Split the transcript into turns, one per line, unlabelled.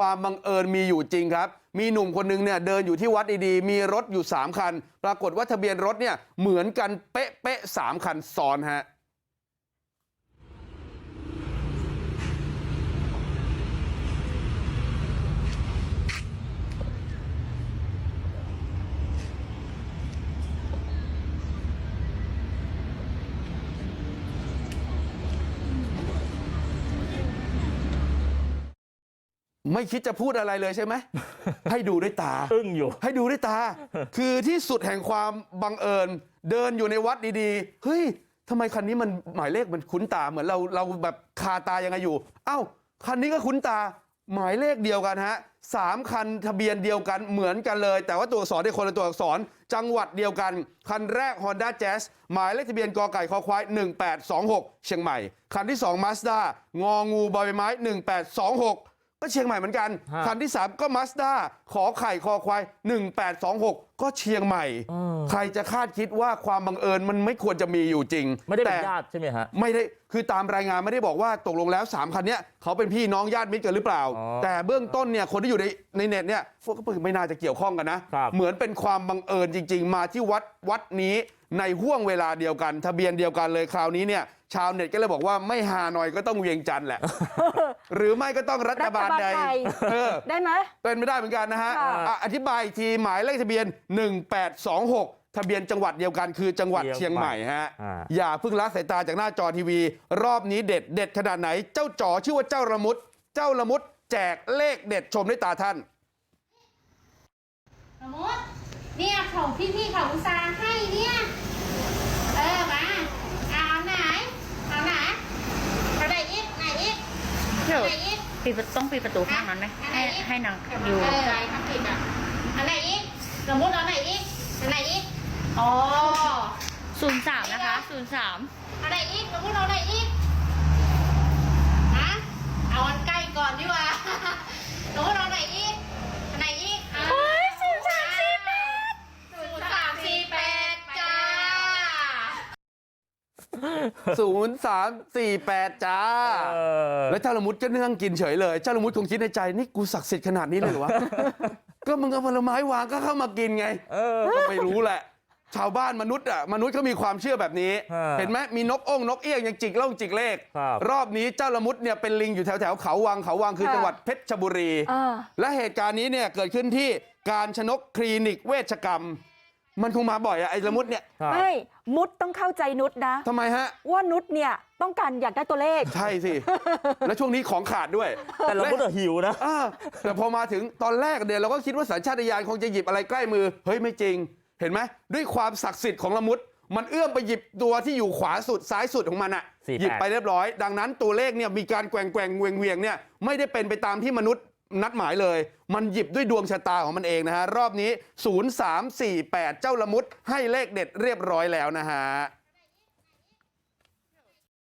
ความบังเอิญมีอยู่จริงครับ มีหนุ่มคนหนึงเนี่ยเดินอยู่ที่วัดดีๆ มีรถอยู่ 3 คัน ปรากฏว่าทะเบียนรถเนี่ยเหมือนกันเป๊ะเป๊ะๆสามคันซ้อนฮะ ไม่คิดจะพูดอะไรเลยใช่ไหมให้ดูด้วยตา
อึ้งอยู่
ให้ดูด้วยตา คือที่สุดแห่งความบังเอิญ เดินอยู่ในวัดดีๆ เฮ้ยทำไมคันนี้มันหมายเลขมันคุ้นตาเหมือนเราเราแบบคาตายังไงอยู่ เอ้า คันนี้ก็คุ้นตา หมายเลขเดียวกันฮะสามคันทะเบียนเดียวกันเหมือนกันเลย แต่ว่าตัวอักษรได้คนละตัวอักษร จังหวัดเดียวกัน คันแรก Honda Jazz หมายเลขทะเบียนกอไก่คอควาย 1826 เชียงใหม่ คันที่ 2 Mazda งองูบอยใบไม้ 1826ก็ เชียงใหม่เหมือนกัน
ฮะ
คันที่3ก็มาสด้าขอไข่คอควาย1826ก็เชียงใหม่
เออ
ใครจะคาดคิดว่าความบังเอิญมันไม่ควรจะมีอยู่จริง
ไม่ได้เป็
แต่
นญาติใช่ไหมฮะ
ไม่ได้คือตามรายงานไม่ได้บอกว่าตกลงแล้ว3คันเนี้ยเขาเป็นพี่น้องญาติมิตรกันหรือเปล่า
อ๋อ
แต่เบื้องต้นเนี่ยคนที่อยู่ในในเน็ตเนี่ยพวกก็ไม่น่าจะเกี่ยวข้องกันนะ
ครับ
เหมือนเป็นความบังเอิญจริง ๆ มาที่วัดวัดนี้ในห่วงเวลาเดียวกัน ทะเบียนเดียวกันเลยคราวนี้เนี่ยชาวเน็ตก็เลยบอกว่าไม่ฮาหน่อยก็ต้องเวียงจันทร์แหละ หรือไม่ก็ต้องรัฐบาลใด
รัฐบาลไทย
เออ
ได้ไหม
เป็นไม่ได้เหมือนกันนะฮะ
ค่ะ
อะอธิบายอีกทีหมายเลขทะเบียน 1826ทะเบียนจังหวัดเดียวกันคือจังหวัด
เชี
เชีย
ย
ง
ง
ให
ใหม่
ม่ฮะ
อ่า
อย่าเพิ่งละสายตาจากหน้าจอทีวี รอบนี้เด็ดเด็ดขนาดไหน เจ้าจ๋อชื่อว่าเจ้าละมุด เจ้าละมุด แจกเลขเด็ดชมด้วยตาท่าน
สมมติเนี่ยของพี่ๆเขาอุตส่าห์ให้เนี่ย เออมาเอาไหนเอาไหนเอาไหนอีกไหนอีก
เดี๋ยว
ไหนอีก
ปิดประต้องปิดประตูข้างนั้นไหมให้ให้นางอยู่
เออทำผิดอะเอาไหนอีกสมมติเอาไหนอีกเอาไหนอีก
อ๋อศูนย์สามนะคะศูนย์สาม
เอาไหนอีกสมมติเอาไหนอีกฮะเอาอันใกล้ก่อนดีกว่า สมมติเอาไหนอีกเอาไหนอีกโอ้ยศูนย์สามสี่แปดศูนย์สามสี่แปดจ้า
0348จ้า
เออ
แล้วเจ้าละมุดก็นั่งกินเฉยเลย เจ้าละมุดคงคิดในใจนี่กูศักดิ์สิทธิ์ขนาดนี้เลยเหรอวะ ก็มึงเอาผลไม้วางก็เข้ามากินไง
เออ
ก็ไม่รู้แหละ ชาวบ้านมนุษย์อะมนุษย์เขามีความเชื่อแบบนี้
ฮะ
เห็นไหมมีนกอ้งนกเอี้ยงยังจิกเล่าจิกเลข
ครับ
รอบนี้เจ้าละมุดเนี่ยเป็นลิงอยู่แถวแถวๆเขาวังเขาวังคือ
ค่ะ
จังหวัดเพชรบุรี
อ่า
และเหตุการณ์นี้เนี่ยเกิดขึ้นที่การชนกคลินิกเวชกรรม มันคงมาบ่อยอะไอ้ละมุดเนี่ย
ครับ
ไม่มุดต้องเข้าใจนุชนะ
ทำไมฮะ
ว่านุชเนี่ยต้องการอยากได้ตัวเลข
ใช่สิ แล้วช่วงนี้ของขาดด้วย
แต่เราก็จะหิวนะ
อ่าแต่พอมาถึงตอนแรกเนี่ยเราก็คิดว่าสัญชาตญาณคงจะหยิบอะไรใกล้มือ เฮ้ยไม่จริง เห็นไหมด้วยความศักดิ์สิทธิ์ของละมุดมันเอื้อมไปหยิบตัวที่อยู่ขวาสุดซ้ายสุดของมันอะ
48
หยิบไปเรียบร้อย ดังนั้นตัวเลขเนี่ยมีการแกว่งแกว่งเวียงเวียงเนี่ยไม่ได้เป็นไปตามที่มนุษย์ นัดหมายเลยมันหยิบด้วยดวงชะตาของมันเองนะฮะรอบนี้0348เจ้าละมุดให้เลขเด็ดเรียบร้อยแล้วนะฮะ